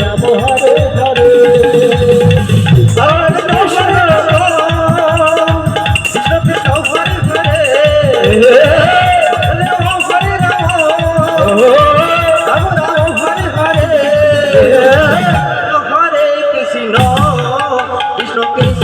Ram হরে হরে Krishna Krishna